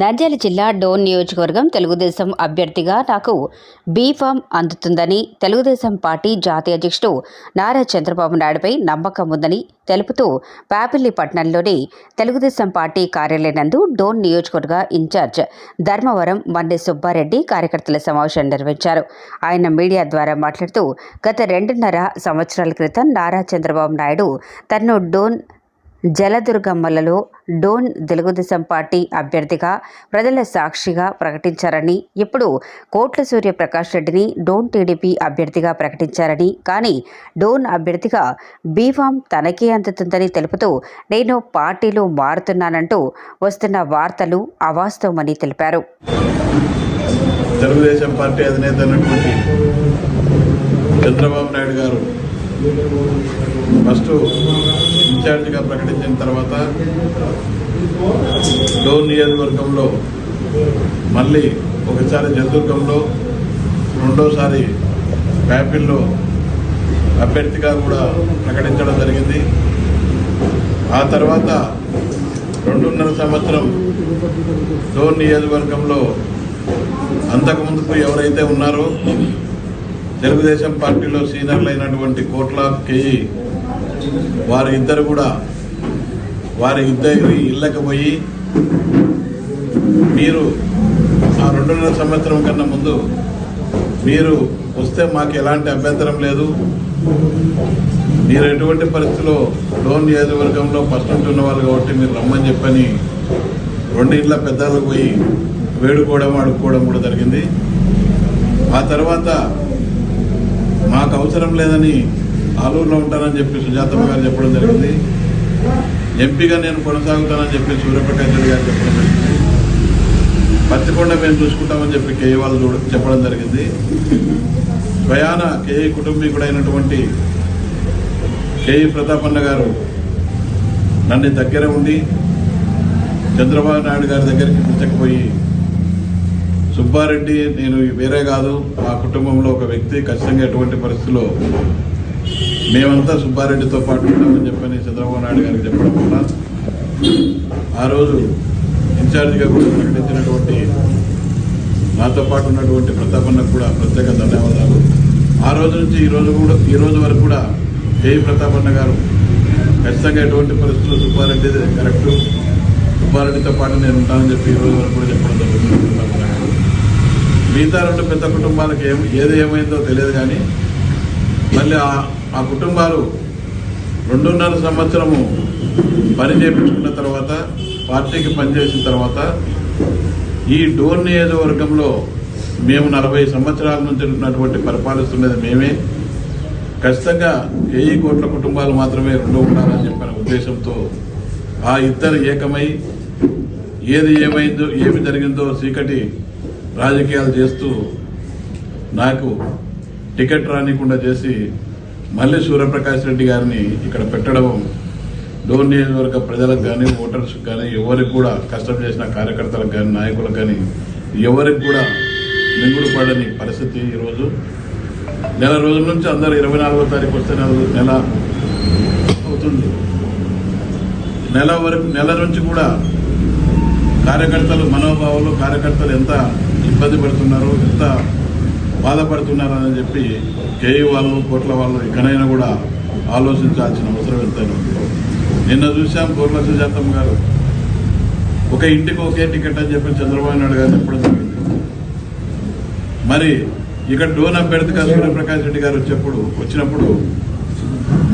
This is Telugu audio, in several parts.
నంద్యాల జిల్లా డోన్ నియోజకవర్గం తెలుగుదేశం అభ్యర్థిగా నాకు బీఫామ్ అందుతుందని తెలుగుదేశం పార్టీ జాతీయ అధ్యక్షుడు నారా చంద్రబాబు నాయుడుపై నమ్మకం ఉందని తెలుపుతూ పాపిల్లి పట్టణంలోని తెలుగుదేశం పార్టీ కార్యాలయం నందు డోన్ నియోజకవర్గ ఇన్ఛార్జ్ ధర్మవరం మన్నె సుబ్బారెడ్డి కార్యకర్తల సమావేశం నిర్వహించారు. ఆయన మీడియా ద్వారా మాట్లాడుతూ గత రెండున్నర సంవత్సరాల క్రితం నారా చంద్రబాబు నాయుడు తనను డోన్ జలదుర్గమ్మలలో డోన్ తెలుగుదేశం పార్టీ అభ్యర్థిగా ప్రజల సాక్షిగా ప్రకటించారని ఇప్పుడు కోట్ల సూర్య ప్రకాష్ రెడ్డిని డోన్ టీడీపీ అభ్యర్థిగా ప్రకటించారని కానీ డోన్ అభ్యర్థిగా బీఫామ్ తనకే అందుతుందని తెలుపుతూ నేను పార్టీలో మారుతున్నానంటూ వస్తున్న వార్తలు అవాస్తవమని తెలిపారు. తెలుగుదేశం పార్టీ అధినేత చంద్రబాబు నాయుడు గారు ఫస్ట్ ఇన్ఛార్జిగా ప్రకటించిన తర్వాత డోర్ నియోజకవర్గంలో మళ్ళీ ఒకసారి జంతుర్గంలో రెండోసారి ప్యాపిల్లో అభ్యర్థిగా కూడా ప్రకటించడం జరిగింది. ఆ తర్వాత రెండున్నర సంవత్సరం డోర్ నియోజకవర్గంలో అంతకుముందుకు ఎవరైతే ఉన్నారో తెలుగుదేశం పార్టీలో సీనియర్లు అయినటువంటి కోట్ల కేఈ వారి ఇద్దరు కూడా వారి ఇద్దరి ఇళ్ళకి పోయి మీరు ఆ రెండున్నర సంవత్సరం కన్నా ముందు మీరు వస్తే మాకు ఎలాంటి అభ్యంతరం లేదు. మీరు ఎటువంటి పరిస్థితిలో లోన్ నియోజకవర్గంలో ఫస్ట్ ఉంటున్న వాళ్ళు కాబట్టి మీరు రమ్మని చెప్పని రెండింట్ల పెద్దలకు పోయి వేడుకోవడం అడుక్కోవడం కూడా జరిగింది. ఆ తర్వాత మాకు అవసరం లేదని ఆలూరులో ఉంటానని చెప్పి సుజాతమ్మ గారు చెప్పడం జరిగింది. ఎంపీగా నేను కొనసాగుతానని చెప్పి సూర్యప్రకాష్ రెడ్డి గారు చెప్పడం జరిగింది. పత్తికొండ మేము చూసుకుంటామని చెప్పి కేఏ వాళ్ళు చూడ- చెప్పడం జరిగింది. స్వయాన కేఏ కుటుంబీకుడైనటువంటి కేఈ ప్రతాపన్న గారు నన్ను దగ్గర ఉండి చంద్రబాబు నాయుడు గారి దగ్గరికి పిలిచకపోయి సుబ్బారెడ్డి నేను వేరే కాదు మా కుటుంబంలో ఒక వ్యక్తి ఖచ్చితంగా ఎటువంటి పరిస్థితిలో మేమంతా సుబ్బారెడ్డితో పాటు ఉంటామని చెప్పని చంద్రబాబు నాయుడు గారికి చెప్పడం వల్ల ఆ రోజు ఇన్ఛార్జిగా కూడా ప్రకటించినటువంటి నాతో పాటు ఉన్నటువంటి ప్రతాపన్నకు కూడా ప్రత్యేక ధన్యవాదాలు. ఆ రోజు నుంచి ఈ రోజు కూడా ఈ రోజు వరకు కూడా ఏ ప్రతాపన్న గారు ఖచ్చితంగా ఎటువంటి పరిస్థితులు సుబ్బారెడ్డి కరెక్ట్ సుబ్బారెడ్డితో పాటు నేను ఉంటానని చెప్పి ఈ రోజు వరకు కూడా చెప్పడం జరుగుతుంది ప్రతాపన్న గారు. మిగతా రెండు పెద్ద కుటుంబాలకు ఏం ఏది ఏమైందో తెలియదు కానీ మళ్ళీ ఆ కుటుంబాలు రెండున్నర సంవత్సరము పని చేపించుకున్న తర్వాత పార్టీకి పనిచేసిన తర్వాత ఈ డోర్ నియోజకవర్గంలో మేము నలభై సంవత్సరాల నుంచి ఉన్నటువంటి పరిపాలిస్తున్నది మేమే. ఖచ్చితంగా వెయ్యి కోట్ల కుటుంబాలు మాత్రమే రెండు ఉండాలని చెప్పిన ఉద్దేశంతో ఆ ఇద్దరు ఏకమై ఏది ఏమైందో ఏమి జరిగిందో చీకటి రాజకీయాలు చేస్తూ నాకు టికెట్ రానికుండా చేసి మళ్ళీ సూర్యప్రకాష్ రెడ్డి గారిని ఇక్కడ పెట్టడం డోర్ నియోజకవర్గ ప్రజలకు కానీ ఓటర్స్ కానీ ఎవరికి కూడా కష్టం చేసిన కార్యకర్తలకు కానీ నాయకులకు కానీ ఎవరికి కూడా మింగుడు పడని పరిస్థితి ఈరోజు. నెల రోజుల నుంచి అందరూ ఇరవై నాలుగో తారీఖు వస్తే నెల నెల అవుతుంది. నెల వరకు నెల నుంచి కూడా కార్యకర్తలు మనోభావాలు కార్యకర్తలు ఎంత ఇబ్బంది పడుతున్నారు ఎంత బాధపడుతున్నారని చెప్పి కేయూ వాళ్ళు కోట్ల వాళ్ళు ఇకనైనా కూడా ఆలోచించాల్సిన అవసరం ఎంతైనా ఉంది. నిన్న చూసాం కోట్ల సుజాతమ్మ గారు. ఒక ఇంటికి ఒకే టికెట్ అని చెప్పి చంద్రబాబు నాయుడు గారు చెప్పడం జరిగింది. మరి ఇక్కడ డోన్ అంబేద్కర్ సూర్యప్రకాష్ రెడ్డి గారు వచ్చేప్పుడు వచ్చినప్పుడు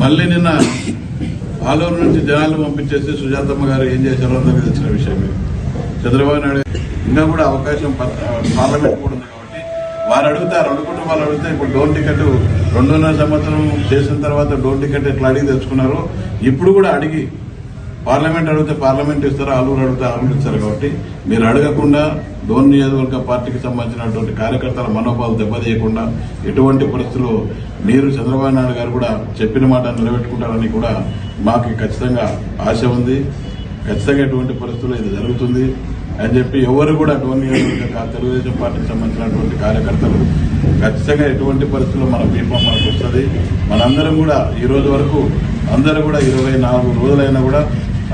మళ్ళీ నిన్న ఆలూరు నుంచి జనాలు పంపించేసి సుజాతమ్మ గారు ఏం చేశారో అందరికీ తెలిసిన విషయమే. చంద్రబాబు నాయుడు ఇంకా కూడా అవకాశం పార్లమెంట్ కూడా ఉంది వారు అడుగుతారు రెండు కుటుంబాలు అడిగితే ఇప్పుడు డోర్ టికెట్ రెండున్నర సంవత్సరం చేసిన తర్వాత డోర్ టికెట్ ఎట్లా అడిగి తెచ్చుకున్నారో ఇప్పుడు కూడా అడిగి పార్లమెంట్ అడిగితే పార్లమెంట్ ఇస్తారు ఆలూరు అడిగితే ఆలూరు ఇస్తారు కాబట్టి మీరు అడగకుండా డోన్ నియోజకవర్గ పార్టీకి సంబంధించినటువంటి కార్యకర్తల మనోభావాలు దెబ్బతీయకుండా ఎటువంటి పరిస్థితుల్లో మీరు చంద్రబాబు నాయుడు గారు కూడా చెప్పిన మాట నిలబెట్టుకుంటారని కూడా మాకు ఖచ్చితంగా ఆశ ఉంది. ఖచ్చితంగా ఎటువంటి పరిస్థితుల్లో ఇది జరుగుతుంది. అని చెప్పి ఎవరు కూడా డోన్ తెలుగుదేశం పార్టీకి సంబంధించినటువంటి కార్యకర్తలు ఖచ్చితంగా ఎటువంటి పరిస్థితుల్లో మన బీఫామ్ మనకు వస్తుంది. మనందరం కూడా ఈ రోజు వరకు అందరూ కూడా ఇరవై నాలుగు రోజులైనా కూడా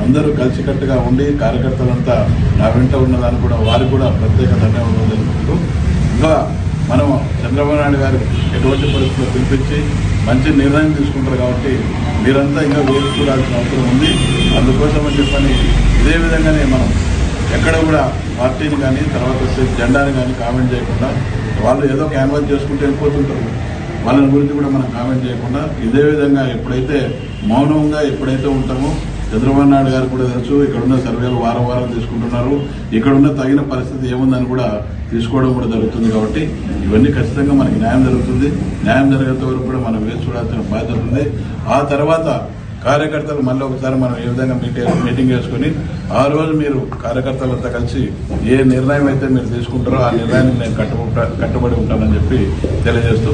అందరూ కలిసికట్టుగా ఉండి కార్యకర్తలంతా నా వెంట ఉన్నదాన్ని కూడా వారికి కూడా ప్రత్యేక ధన్యవాదాలు తెలుపుకుంటూ ఇంకా మనం చంద్రబాబు నాయుడు గారు ఎటువంటి పరిస్థితుల్లో పిలిపించి మంచి నిర్ణయం తీసుకుంటారు కాబట్టి మీరంతా ఇంకా వేచి చూడాల్సిన అవసరం ఉంది. అందుకోసం అని చెప్పని ఇదే విధంగానే మనం ఎక్కడ కూడా పార్టీని కానీ తర్వాత జెండాని కానీ కామెంట్ చేయకుండా వాళ్ళు ఏదో క్యాన్వాస్ చేసుకుంటూ వెళ్ళిపోతుంటారు. వాళ్ళని గురించి కూడా మనం కామెంట్ చేయకుండా ఇదే విధంగా ఎప్పుడైతే మౌనంగా ఎప్పుడైతే ఉంటామో చంద్రబాబు నాయుడు గారు కూడా తెలుసు ఇక్కడున్న సర్వేలు వారం వారం తీసుకుంటున్నారు ఇక్కడున్న తగిన పరిస్థితి ఏముందని కూడా తీసుకోవడం కూడా జరుగుతుంది కాబట్టి ఇవన్నీ ఖచ్చితంగా మనకి న్యాయం జరుగుతుంది. న్యాయం జరిగేంత వరకు కూడా మనం వేచి చూడాల్సిన బాధ్యత ఉంది. ఆ తర్వాత కార్యకర్తలు మళ్ళీ ఒకసారి మనం ఏ విధంగా మీటింగ్ మీటింగ్ చేసుకుని ఆ రోజు మీరు కార్యకర్తలంతా కలిసి ఏ నిర్ణయం అయితే మీరు తీసుకుంటారో ఆ నిర్ణయానికి నేను కట్టుబడి కట్టుబడి ఉంటానని చెప్పి తెలియజేస్తూ